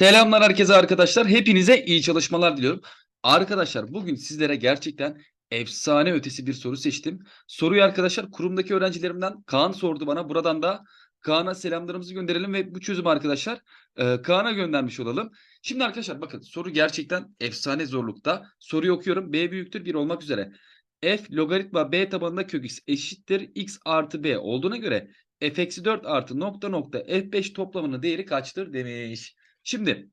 Selamlar herkese arkadaşlar. Hepinize iyi çalışmalar diliyorum. Arkadaşlar bugün sizlere gerçekten efsane ötesi bir soru seçtim. Soruyu arkadaşlar kurumdaki öğrencilerimden Kaan sordu bana. Buradan da Kaan'a selamlarımızı gönderelim ve bu çözüm arkadaşlar e, Kaan'a göndermiş olalım. Şimdi arkadaşlar bakın soru gerçekten efsane zorlukta. Soruyu okuyorum. B büyüktür 1 olmak üzere. F logaritma B tabanında kök x eşittir x artı b olduğuna göre f eksi 4 artı nokta nokta f5 toplamının değeri kaçtır demiş. Şimdi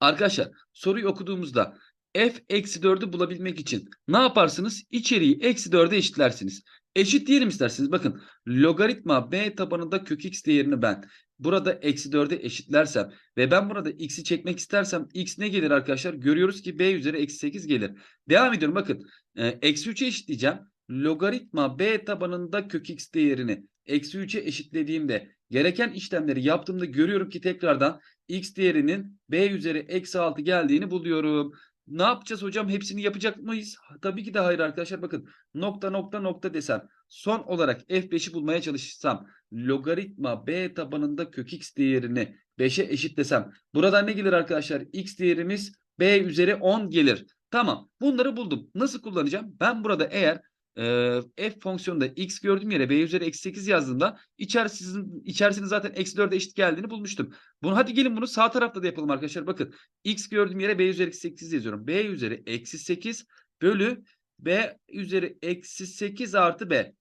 arkadaşlar soruyu okuduğumuzda f eksi 4'ü bulabilmek için ne yaparsınız? İçeriği eksi 4'e eşitlersiniz. Eşit diyelim isterseniz. Bakın logaritma b tabanında kök x değerini ben burada eksi 4'e eşitlersem ve ben burada x'i çekmek istersem x ne gelir arkadaşlar? Görüyoruz ki b üzeri eksi 8 gelir. Devam ediyorum bakın. E, eksi 3'e eşitleyeceğim. Logaritma b tabanında kök x değerini eksi 3'e eşitlediğimde gereken işlemleri yaptığımda görüyorum ki tekrardan x değerinin b üzeri eksi 6 geldiğini buluyorum. Ne yapacağız hocam? Hepsini yapacak mıyız? Tabii ki de hayır arkadaşlar. Bakın nokta nokta nokta desem. Son olarak f5'i bulmaya çalışsam. Logaritma b tabanında kök x değerini 5'e eşitlesem. Burada ne gelir arkadaşlar? x değerimiz b üzeri 10 gelir. Tamam. Bunları buldum. Nasıl kullanacağım? Ben burada eğer e, f fonksiyonunda x gördüğüm yere b üzeri eksi 8 yazdığımda içerisinin, içerisinin zaten eksi 4'e eşit geldiğini bulmuştum. Bunu hadi gelin bunu sağ tarafta da yapalım arkadaşlar. Bakın x gördüğüm yere b üzeri eksi 8 yazıyorum. b üzeri eksi 8 bölü b üzeri eksi 8 artı b.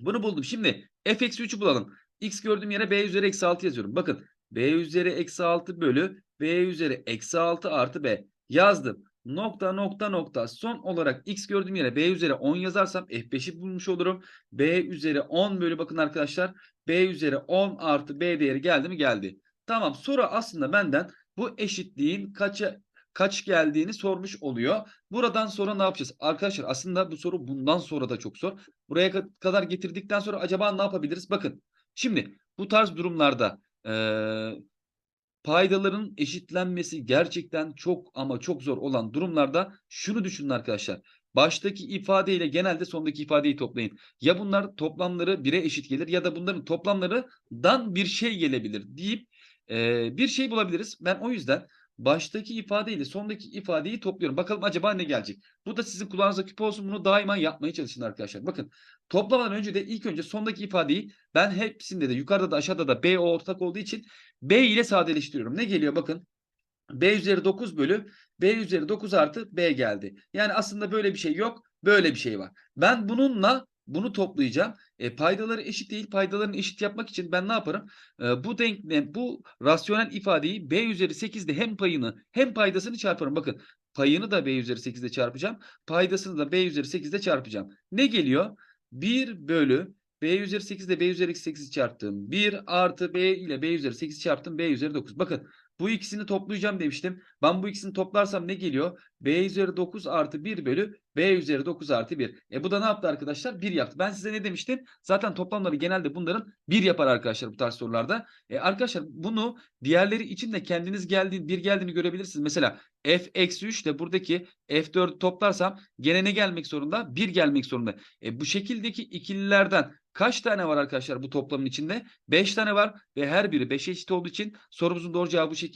Bunu buldum. Şimdi f eksi 3'ü bulalım. x gördüğüm yere b üzeri eksi 6 yazıyorum. Bakın b üzeri eksi 6 bölü b üzeri eksi 6 artı b yazdım nokta nokta nokta son olarak x gördüğüm yere b üzeri 10 yazarsam f5'i bulmuş olurum. b üzeri 10 bölü bakın arkadaşlar b üzeri 10 artı b değeri geldi mi geldi. Tamam soru aslında benden bu eşitliğin kaça kaç geldiğini sormuş oluyor. Buradan sonra ne yapacağız? Arkadaşlar aslında bu soru bundan sonra da çok zor. Buraya kadar getirdikten sonra acaba ne yapabiliriz? Bakın şimdi bu tarz durumlarda ee, paydaların eşitlenmesi gerçekten çok ama çok zor olan durumlarda şunu düşünün arkadaşlar. Baştaki ifade ile genelde sondaki ifadeyi toplayın. Ya bunlar toplamları 1'e eşit gelir ya da bunların toplamlarından bir şey gelebilir deyip e, bir şey bulabiliriz. Ben o yüzden baştaki ifade sondaki ifadeyi topluyorum. Bakalım acaba ne gelecek? Bu da sizin kulağınıza küpe olsun. Bunu daima yapmaya çalışın arkadaşlar. Bakın toplamadan önce de ilk önce sondaki ifadeyi ben hepsinde de yukarıda da aşağıda da B ortak olduğu için B ile sadeleştiriyorum. Ne geliyor bakın. B üzeri 9 bölü B üzeri 9 artı B geldi. Yani aslında böyle bir şey yok. Böyle bir şey var. Ben bununla bunu toplayacağım. E, paydaları eşit değil. Paydalarını eşit yapmak için ben ne yaparım? E, bu denklem, bu rasyonel ifadeyi b üzeri 8'de hem payını hem paydasını çarparım. Bakın payını da b üzeri 8'de çarpacağım. Paydasını da b üzeri 8'de çarpacağım. Ne geliyor? 1 bölü b üzeri 8 ile b üzeri 8'i çarptım. 1 artı b ile b üzeri 8 çarptım. b üzeri 9. Bakın bu ikisini toplayacağım demiştim. Ben bu ikisini toplarsam ne geliyor? b üzeri 9 artı 1 bölü b üzeri 9 artı 1. E bu da ne yaptı arkadaşlar? 1 yaptı. Ben size ne demiştim? Zaten toplamları genelde bunların 1 yapar arkadaşlar bu tarz sorularda. E arkadaşlar bunu diğerleri için de kendiniz geldiğin, bir geldiğini görebilirsiniz. Mesela f eksi 3 ile buradaki f4 toplarsam gene ne gelmek zorunda? 1 gelmek zorunda. E bu şekildeki ikililerden Kaç tane var arkadaşlar bu toplamın içinde? 5 tane var ve her biri 5 eşit olduğu için sorumuzun doğru cevabı bu şekilde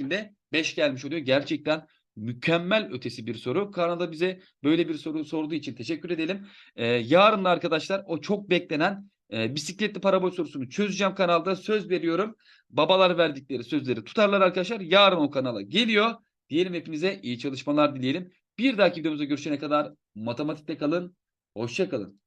5 gelmiş oluyor. Gerçekten mükemmel ötesi bir soru. Kanada bize böyle bir soru sorduğu için teşekkür edelim. Ee, yarın da arkadaşlar o çok beklenen e, bisikletli parabol sorusunu çözeceğim kanalda. Söz veriyorum. Babalar verdikleri sözleri tutarlar arkadaşlar. Yarın o kanala geliyor. Diyelim hepinize iyi çalışmalar dileyelim. Bir dahaki videomuzda görüşene kadar matematikte kalın. Hoşça kalın.